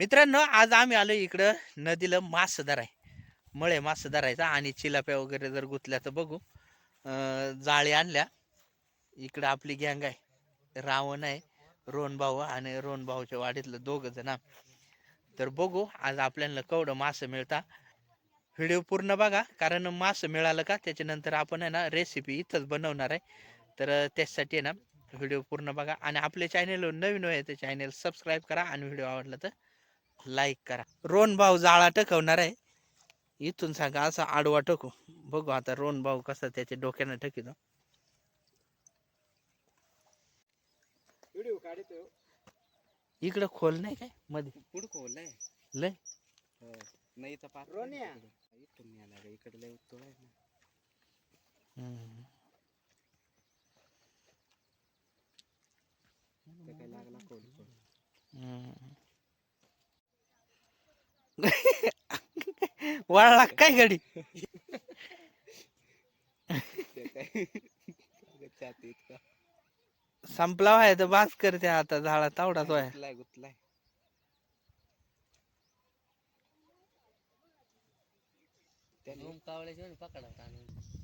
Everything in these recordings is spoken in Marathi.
मित्रांनो आज आम्ही आलो इकडं नदीला मास धराय मळे मास धरायचा आणि चिलाप्या वगैरे जर गुतल्या तर बघू. जाळी आणल्या. इकडं आपली गँग आहे. रावण आहे रोहन भाऊ आणि रोहन भाऊच्या वाडीतलं दोघं जण तर बघू आज आपल्याला कवडं मास मिळता. व्हिडिओ पूर्ण बघा कारण मास मिळालं का त्याच्यानंतर आपण आहे ना रेसिपी इथंच बनवणार आहे. तर त्याच्यासाठी आहे ना व्हिडिओ पूर्ण बघा. आणि आपले चॅनेलवर नवीन आहे ते चॅनेल सबस्क्राईब करा आणि व्हिडिओ आवडला तर लाईक करा. रोन भाऊ जाळा टकवणार आहे. इथून सांगा असा आडवा टकू. बघू आता रोन भाऊ कसा त्याच्या डोक्यानं टकितो. व्हिडिओ काढतो इकडं खोल नाही काय? मध्ये पुढं खोललाय लय. रोन्या. इथून न्यायला लागला इकडे लय उत्तोळ आहे ना. हम्म. ते काय लागला खोल खोल. हम्म. वळला काय गडी ते संपला आहे तर बास करते आता झाडा तावडाच आहे गुतलाय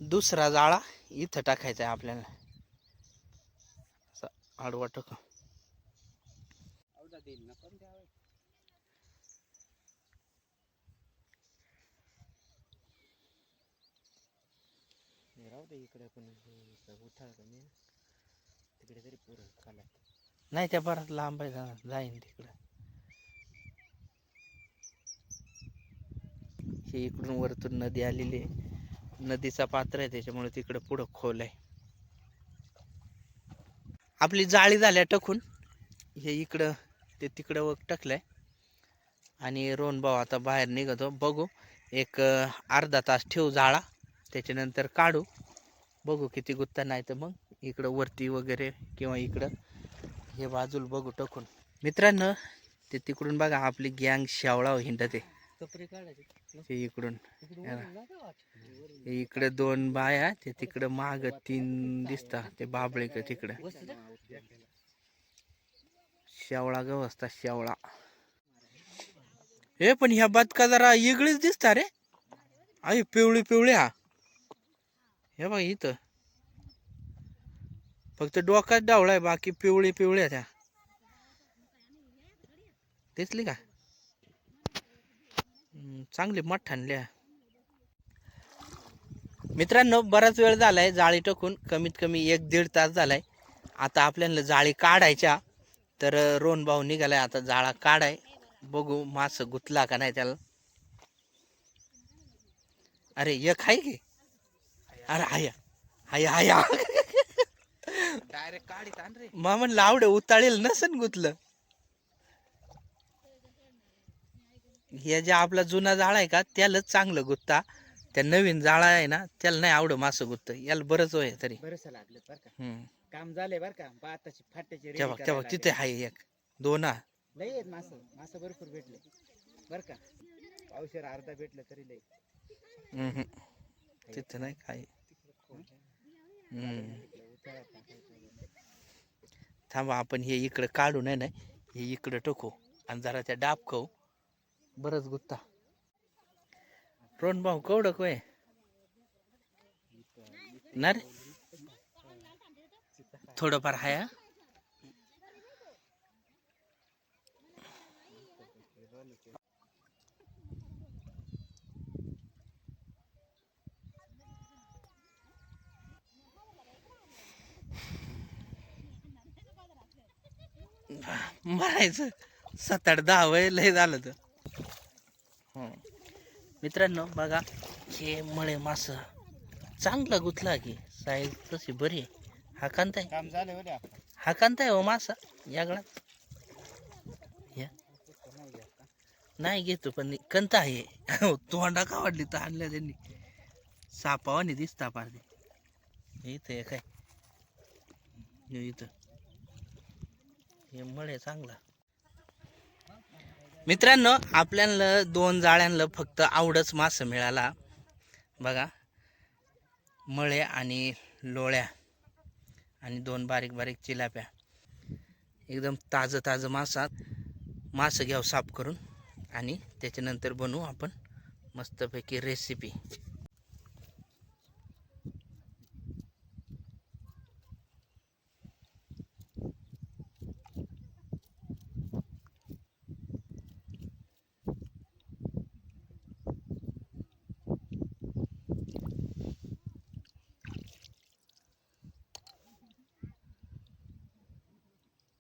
दुसरा जाळा इथं टाकायचा आहे आपल्याला. असा आडवा टक आवडा देईल ना पण राहू दे इकडे पण उठाळ कमी तिकडे तरी पुरण खाला नाही त्या परत लांब आहे जाईन तिकडं. हे इकडून वरतून नदी आलेली आहे. नदीचा पात्र आहे त्याच्यामुळे तिकडं पुढं खोल आहे. आपली जाळी झाल्या टकून. हे इकडं ते तिकडं व टकलंय. आणि रोनभाऊ आता बाहेर निघतो. बघू एक अर्धा तास ठेवू जाळा. त्याच्यानंतर काढू. बघू किती गुत्ता नाही तर मग इकडं वरती वगैरे किंवा इकडं हे बाजूला बघू टकून. मित्रांनो ते तिकडून बघा आपली गँग शेवळा हिंडत. ते इकडून. इकडे दोन बाया ते तिकडं माग तीन दिसता ते बाबळे का तिकडं. शेवळा गवसता शेवळा. हे पण ह्या बदका जरा वेगळीच दिसता रे. आई पिवळी पिवळी हा. हे बघ इथं. फक्त डोकाच आहे बाकी पिवळी पिवळ्या त्या. दिसली का? चांगली चांगली आणल्या मित्रांनो बराच वेळ झालाय जाळी टाकून कमीत कमी एक दीड तास झालाय. आता आपल्याला जाळी काढायच्या तर रोन भाऊ निघालाय आता जाळा काढाय. बघू मास गुतला का नाही त्याला. अरे एक आहे की? अरे हाया हाया हाया डायरेक्ट काढीत आण रे. मा म्हणलं आवडे उताळेल नसन गुतलं हे जे आपला जुना जाळा आहे का त्यालाच चांगलं गुत्ता. त्या नवीन जाळा आहे ना त्याला नाही आवड मास गुत्त. याला बरंच होय तरी. बरंच लागलं बर का. हम्म. काम झाले बर का. भाताची फाट्याची रेडी तेव्हा करायला तिथे लागले. आहे एक. दोन हा. लय आहेत मास. मास भरपूर भेटले. बर का. पावशेर अर्धा भेटलं तरी हम्म. तिथे नाही काय. थांबा आपण हे इकडं काढू नाही नाही. हे इकडं टाकू आणि जरा त्या डाब खाऊ. बरंच गुत्ता. रोन भाऊ कवडं कोय ना रे? थोडंफार हाय हा? मारायचं सात आठ दहा वय लय झालं तर. हं. मित्रांनो बघा हे मळे मास. चांगला गुतला की साईज तशी बरी हा कांता आहे. काम झाले बरे आपलं. हा कांता आहे हो मासा यागळात या नाही घेतो पण कंता आहे. तोंडा का वाढली तर आणल्या त्यांनी. सापावानी दिसता पार ते हे इथं हे इथं. हे मळे चांगला. मित्रांनो आपल्याला दोन जाळ्यांना फक्त आवडच मासं मिळाला. बघा मळे आणि लोळ्या आणि दोन बारीक बारीक चिलाप्या. एकदम ताजं ताजं मासा मासं घ्याव साफ करून आणि त्याच्यानंतर बनवू आपण मस्तपैकी रेसिपी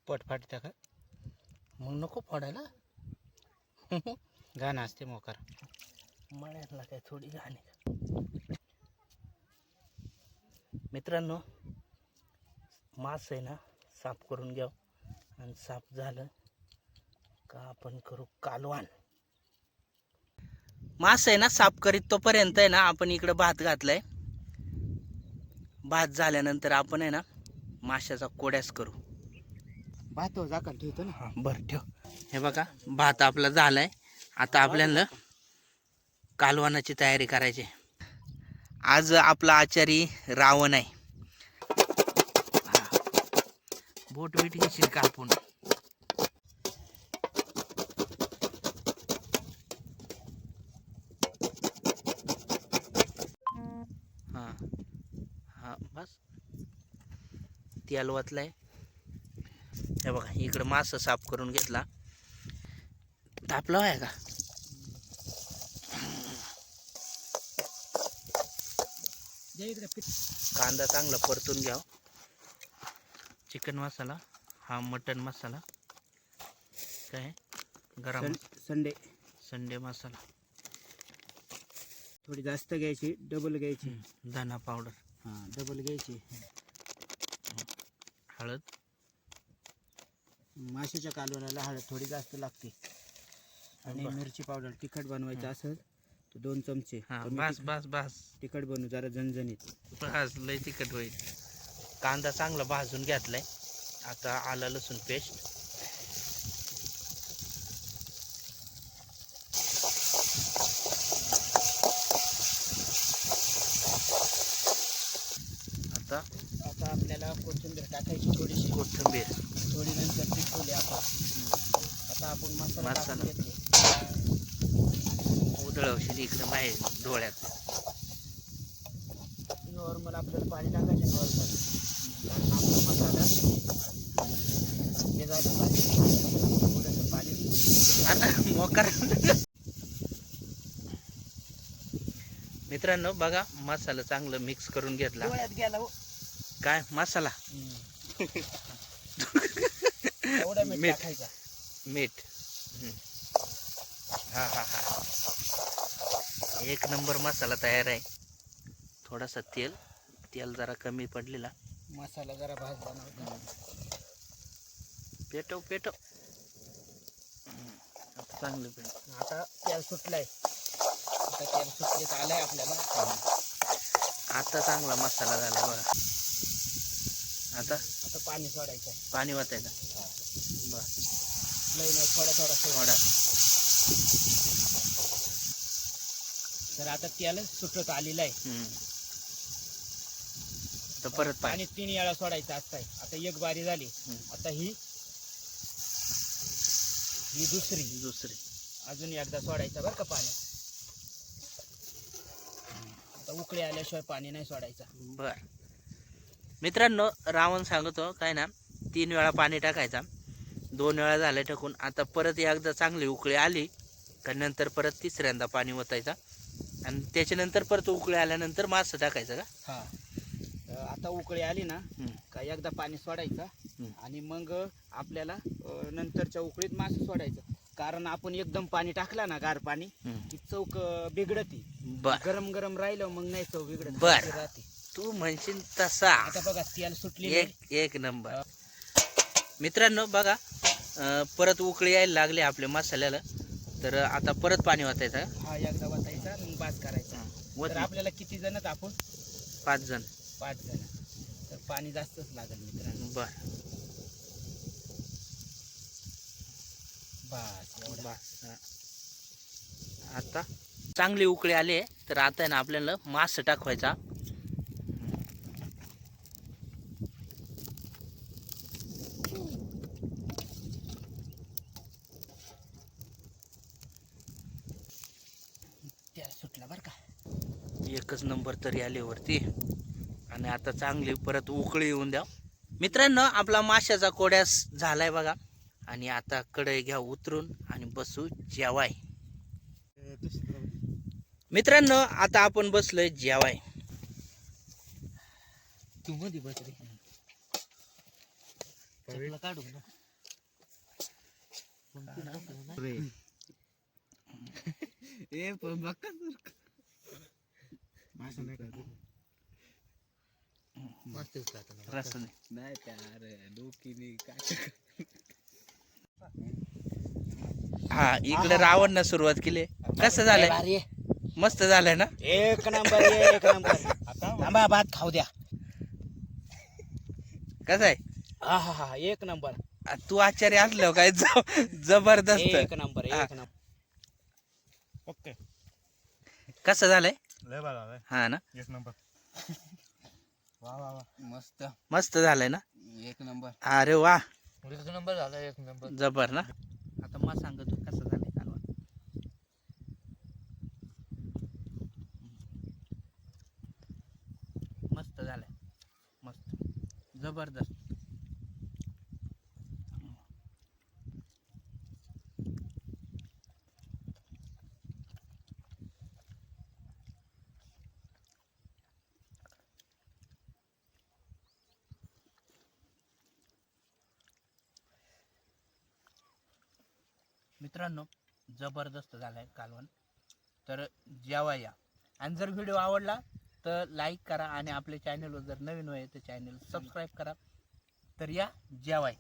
पट फाटत्या का मग नको फोडायला. गाणं असते मोकार. मळ्यातला काय थोडी घाणे मित्रांनो मास आहे ना साफ करून घ्याव. आणि साफ झालं का आपण करू कालवान. मास आहे ना साफ करीत तोपर्यंत आहे ना आपण इकडं भात घातलाय. भात झाल्यानंतर आपण आहे ना माशाचा कोड्यास करू. भात झाकण ठेवतो ना. हा बरं ठेव. हे बघा भात आपला झालाय. आता आपल्याला कालवानाची तयारी करायची आज आपला आचारी रावण आहे. बोट बीट घेशील का आपण? हा. हा बस. तेल आहे हे बघा इकडं मास साफ करून घेतला. तापला आहे का? कांदा चांगला परतून घ्याव. चिकन मसाला हा मटन मसाला काय गरम संडे. संडे मसाला. थोडी जास्त घ्यायची डबल घ्यायची. धना पावडर हां डबल घ्यायची. हळद. माशाच्या कालवणाला हळद थोडी जास्त लागते. आणि. मिरची पावडर तिखट बनवायचं असेल तर दोन चमचे. हा पण मी बस तिख- बस बस. तिखट बनवू जरा झणझणीत. बस लय तिखट होईल. कांदा चांगला भाजून घेतलाय. आता आला लसूण पेस्ट आता आता आपल्याला कोथिंबीर टाकायची थोडीशी कोथिंबीर थोडी नंतर ती ठेवली आपण आता आपण मसाला घेतोय. उधळवशील इकडं बाहेर डोळ्यात. नॉर्मल आपल्याला पाणी टाकायचे नॉर्मल. आपला मसाला झालं पाहिजे पाणी. आता मोकार. मित्रांनो बघा मसाला चांगलं मिक्स करून घेतला. गेला हो. काय? मसाला. एवढा मीठ. टाकायचा. मीठ. हा हा हा. एक नंबर मसाला तयार आहे. थोडासा तेल. तेल जरा कमी पडलेला. मसाला जरा भाजला नव्हता पेटव पेटव. आता चांगलं पेट आता तेल सुटलाय. आता तेल सुटले आलंय आपल्याला. आता चांगला मसाला झाला बघा. आता? आता पाणी सोडायचं आहे पाणी वाटायचं बर लई नाही थोडा थोडा सोड. थोडा. तर आता तेल सुटत आलेलं आहे. हम्म. आता परत पाणी पाणी तीन वेळा सोडायचं असतंय. आता एक बारी झाली. हम्म. आता ही ही दुसरी. दुसरी. अजून एकदा सोडायचं बरं का पाणी? आता उकळी आल्याशिवाय पाणी नाही सोडायचं. बर. मित्रांनो रावण सांगतो काय ना तीन वेळा पाणी टाकायचा. दोन वेळा झालं टाकून. आता परत एकदा चांगली उकळी आली का नंतर परत तिसऱ्यांदा पाणी ओतायचा. आणि त्याच्यानंतर परत उकळी आल्यानंतर मासं टाकायचं का? हा. आता उकळी आली ना हम्म. का एकदा पाणी सोडायचं. आणि मग आपल्याला अं, नंतरच्या उकळीत मासे सोडायचं. कारण आपण एकदम पाणी टाकला ना गार पाणी हम्म. की चौक बिघडती. बर. गरम गरम राहिलं मग नाही चव बिघडत बर. राहते. तू म्हणशील तसा. आता बघा तेल सुटली एक एक नंबर. मित्रांनो बघा परत उकळी यायला लागली आपल्या मसाल्याला. तर आता परत पाणी का? हा? एकदा वाटायचा मग भात करायचा. तर आपल्याला किती जण आपण? पाच जण. पाच जण. तर पाणी जास्तच लागेल मित्रांनो. बर. बस बस हा. आता चांगली उकळी आली तर आता आहे ना आपल्याला मास टाकवायचा त्याला सुटला बरं का एकच नंबर तरी आले वरती आणि आता चांगली परत उकळी येऊन द्या. मित्रांनो आपला माशाचा कोड्यास झालाय बघा. आणि आता कढई घ्या उतरून आणि बसू जेवाय. मित्रांनो आता आपण बसलोय जेवाय. तू मध्ये बस रे चपला काढून ना. ए पण रस नाही हा इकडे रावण सुरुवात केली. कसं झालंय? मस्त झालंय ना? एक नंबर एक नंबर. थांबा भात खाऊ द्या. कसं आहे? हा हा हा एक नंबर. तू आचार्य असल्यावर काय जबरदस्त. एक नंबर हा. एक नंबर. ओके. कसं झालंय? लय बरं झालंय. हा ना? एक नंबर. वा वा वा. मस्त. मस्त झालंय ना? एक नंबर. अरे वा. एक नंबर झाला एक नंबर. जबर ना? आता मग सांग तू कसं झालंय कालवण मस्त झालंय. मस्त. जबरदस्त. मित्रांनो जबरदस्त झालाय कालवण. तर जेवा या. आणि जर व्हिडिओ आवडला तर लाईक करा आणि आपल्या चॅनलवर जर नवीन आहे तर चॅनल सबस्क्राईब करा. तर या जेवाय